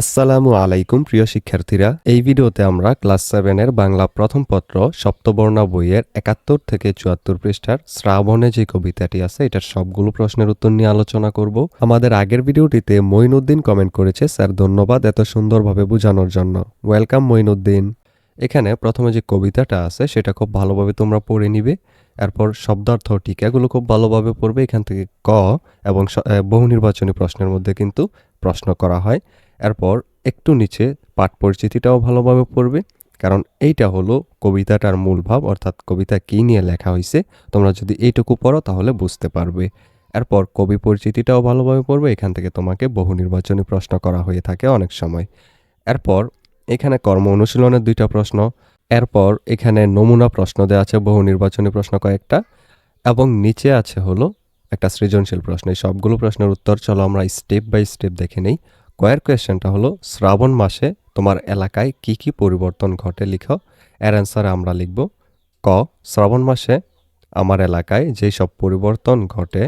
আসসালামু আলাইকুম, প্রিয় শিক্ষার্থীরা। এই ভিডিওতে আমরা ক্লাস সেভেনের বাংলা প্রথম পত্র, সপ্তবর্ণা বইয়ের একাত্তর থেকে চুয়াত্তর পৃষ্ঠার শ্রাবণে যে কবিতাটি আছে, এটার সবগুলো প্রশ্নের উত্তর নিয়ে আলোচনা করব। আমাদের আগের ভিডিওটিতে মঈনুদ্দিন কমেন্ট করেছে, স্যার, ধন্যবাদ এত সুন্দরভাবে বোঝানোর জন্য। ওয়েলকাম মঈনুদ্দিন। এখানে প্রথমে যে কবিতাটা আছে, সেটা খুব ভালোভাবে তোমরা পড়ে নিবে। এরপর শব্দার্থ টিকাগুলো খুব ভালোভাবে পড়বে। এখান থেকে ক এবং বহু নির্বাচনী প্রশ্নের মধ্যে কিন্তু প্রশ্ন করা হয়। এরপর একটু নিচে পাঠ পরিচিতিটাও ভালোভাবে পড়বে, কারণ এইটা হলো কবিতাটার মূল ভাব, অর্থাৎ কবিতা কী নিয়ে লেখা হয়েছে তোমরা যদি এইটুকু পড়ো তাহলে বুঝতে পারবে। এরপর কবি পরিচিতিটাও ভালোভাবে পড়বে, এখান থেকে তোমাকে বহু নির্বাচনী প্রশ্ন করা হয়ে থাকে অনেক সময়। এরপর এখানে কর্ম অনুশীলনের দুইটা প্রশ্ন, এরপর এখানে নমুনা প্রশ্ন দেওয়া আছে, বহু নির্বাচনী প্রশ্ন কয়েকটা, এবং নিচে আছে হলো একটা সৃজনশীল প্রশ্ন। এই সবগুলো প্রশ্নের উত্তর চলো আমরা স্টেপ বাই স্টেপ দেখে নেই। কয়ের কোয়েশ্চেনটা হলো, শ্রাবণ মাসে তোমার এলাকায় কি কি পরিবর্তন ঘটে লিখো? এর অ্যান্সারে আমরা লিখব, ক, শ্রাবণ মাসে আমার এলাকায় যেই সব পরিবর্তন ঘটে,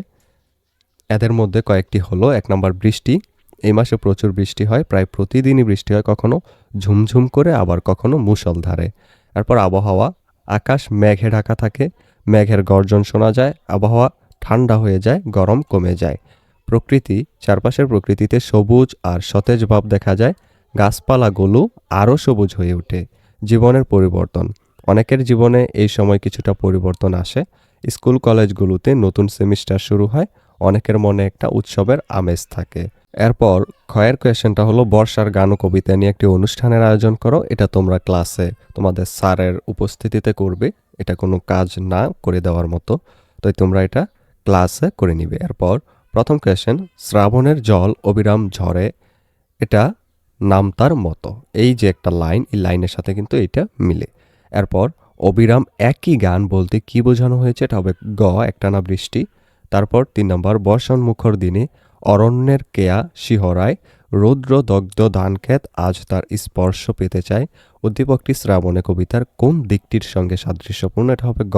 এদের মধ্যে কয়েকটি হলো, এক নম্বর বৃষ্টি, এই মাসে প্রচুর বৃষ্টি হয়, প্রায় প্রতিদিনই বৃষ্টি হয় কখনো ঝুমঝুম করে, আবার কখনো মুষলধারে এরপর আবহাওয়া, আকাশ মেঘে ঢাকা থাকে, মেঘের গর্জন শোনা যায়, আবহাওয়া ঠান্ডা হয়ে যায়, গরম কমে যায়। প্রকৃতি, চারপাশের প্রকৃতিতে সবুজ আর সতেজ ভাব দেখা যায় গাছপালাগুলো আরও সবুজ হয়ে ওঠে, জীবনের পরিবর্তন। অনেকের জীবনে এই সময় কিছুটা পরিবর্তন আসে। স্কুল কলেজগুলোতে নতুন সেমিস্টার শুরু হয়, অনেকের মনে একটা উৎসবের আমেজ থাকে। এরপর ক্ষয়ের কোয়েশনটা হলো, বর্ষার গান ও কবিতা নিয়ে একটি অনুষ্ঠানের আয়োজন করো, এটা তোমরা ক্লাসে তোমাদের স্যারের উপস্থিতিতে করবে, এটা কোনো কাজ না করে দেওয়ার মতো, তাই তোমরা এটা ক্লাসে করে নিবে। এরপর প্রথম কোয়েশ্চেন শ্রাবণের জল অবিরাম ঝরে, এটা নাম তার মতো। এই যে একটা লাইন এই লাইনের সাথে কিন্তু এটা মিলে। এরপর, অবিরাম একই গান বলতে কি বোঝানো হয়েছে? এটা হবে গ, একটানা বৃষ্টি। তারপর তিন নম্বর, বর্ষণ মুখর দিনে, অরণ্যের কেয়া শিহরায়, রৌদ্র দগ্ধ ধানক্ষেত আজ তার স্পর্শ পেতে চায়। উদ্দীপকটি শ্রাবণে কবিতার কোন দিকটির সঙ্গে সাদৃশ্যপূর্ণ? এটা হবে গ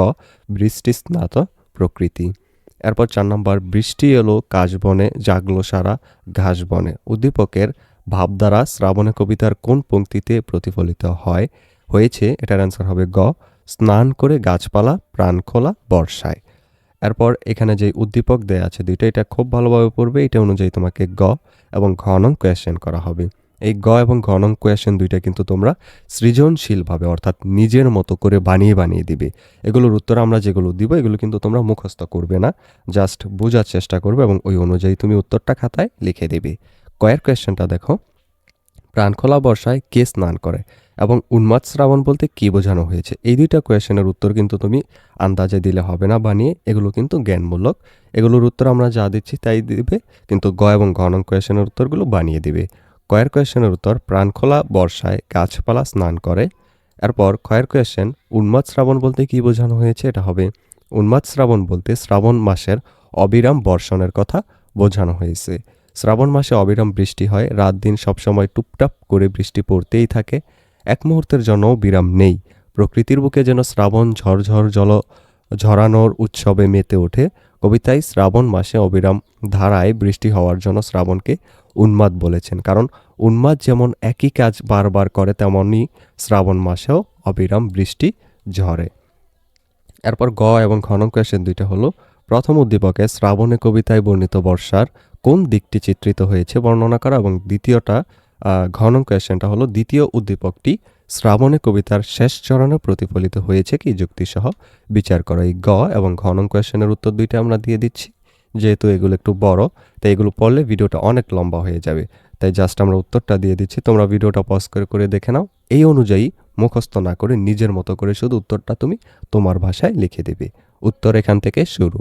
বৃষ্টি স্নাত প্রকৃতি। এরপর চার নম্বর, বৃষ্টি এলো কাশবনে জাগলো সারা ঘাস বনে। উদ্দীপকের ভাবধারা শ্রাবণে কবিতার কোন পংক্তিতে প্রতিফলিত হয়? হয়েছে, এটার অ্যান্সার হবে গ, স্নান করে গাছপালা, প্রাণ খোলা বর্ষায়। এরপর এখানে যে উদ্দীপক দেয়া আছে, দুইটা, এটা খুব ভালোভাবে পড়বে, এটা অনুযায়ী তোমাকে গ এবং ঘ নং কোয়েশ্চেন করা হবে। এই গ এবং ঘ নং কোয়েশ্চেন দুইটা কিন্তু তোমরা সৃজনশীলভাবে, অর্থাৎ নিজের মতো করে বানিয়ে বানিয়ে দিবে। এগুলোর উত্তর আমরা যেগুলো দিব, এগুলো কিন্তু তোমরা মুখস্থ করবে না। জাস্ট বোঝার চেষ্টা করবে এবং ওই অনুযায়ী তুমি উত্তরটা খাতায় লিখে দেবে। কয়ের কোয়েশ্চেনটা দেখো। প্রাণখোলা বর্ষায় কে স্নান করে এবং উন্মাদ শ্রাবণ বলতে কি বোঝানো হয়েছে? এই দুইটা কোয়েশনের উত্তর কিন্তু তুমি আন্দাজে দিলে হবে না, বানিয়ে এগুলো কিন্তু জ্ঞানমূলক। এগুলোর উত্তর আমরা যা দিচ্ছি তাই দিবে, কিন্তু গ এবং ঘ নং কোয়েশ্চেনের উত্তরগুলো বানিয়ে দিবে। কয়ের কোয়েশনের উত্তর প্রাণখোলা বর্ষায় গাছপালা স্নান করে। এরপর ক্ষয়ের কোয়েশ্চেন, উন্মাদ শ্রাবণ বলতে কি বোঝানো হয়েছে? এটা হবে, উন্মাদ শ্রাবণ বলতে শ্রাবণ মাসের অবিরাম বর্ষণের কথা বোঝানো হয়েছে। শ্রাবণ মাসে অবিরাম বৃষ্টি হয়, রাত দিন সবসময় টুপটাপ করে বৃষ্টি পড়তেই থাকে। এক মুহূর্তের জন্য বিরাম নেই। প্রকৃতির বুকে যেন শ্রাবণ ঝরঝর জল ঝরানোর উৎসবে মেতে ওঠে। কবিতায় শ্রাবণ মাসে অবিরাম ধারায় বৃষ্টি হওয়ার জন্য শ্রাবণকে উন্মাদ বলেছেন। কারণ উন্মাদ যেমন একই কাজ বারবার করে, তেমনই শ্রাবণ মাসেও অবিরাম বৃষ্টি ঝরে। এরপর গ এবং ঘনক কোয়েশ্চেন দুইটা হলো, প্রথম উদ্দীপকে শ্রাবণে কবিতায় বর্ণিত বর্ষার কোন দিকটি চিত্রিত হয়েছে বর্ণনা করা এবং দ্বিতীয়টা ঘনক কোয়েশ্চেনটা হলো, দ্বিতীয় উদ্দীপকটি শ্রাবণে কবিতার শেষ চরণে প্রতিফলিত হয়েছে কি যুক্তিসহ? বিচার করো এই গ এবং ঘনক কোয়েশ্চেনের উত্তর দুইটা আমরা দিয়ে দিচ্ছি। যেহেতু এগুলো একটু বড়, তাই এগুলো পড়লে ভিডিওটা অনেক লম্বা হয়ে যাবে। তাই জাস্ট আমরা উত্তরটা দিয়ে দিচ্ছি। তোমরা ভিডিওটা পজ করে করে দেখে নাও। এই অনুযায়ী মুখস্থ না করে নিজের মতো করে শুধু উত্তরটা তুমি তোমার ভাষায় লিখে দেবে। উত্তর এখান থেকে শুরু।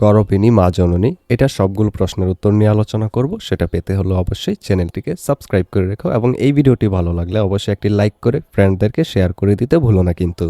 করপিনী, মা জননী, এটা সবগুলো প্রশ্নের উত্তর নিয়ে আলোচনা করব। সেটা পেতে হলে অবশ্যই চ্যানেলটিকে সাবস্ক্রাইব করে রেখো এবং এই ভিডিওটি ভালো লাগলে অবশ্যই একটি লাইক করে ফ্রেন্ডদেরকে শেয়ার করে দিতে ভুলো না কিন্তু।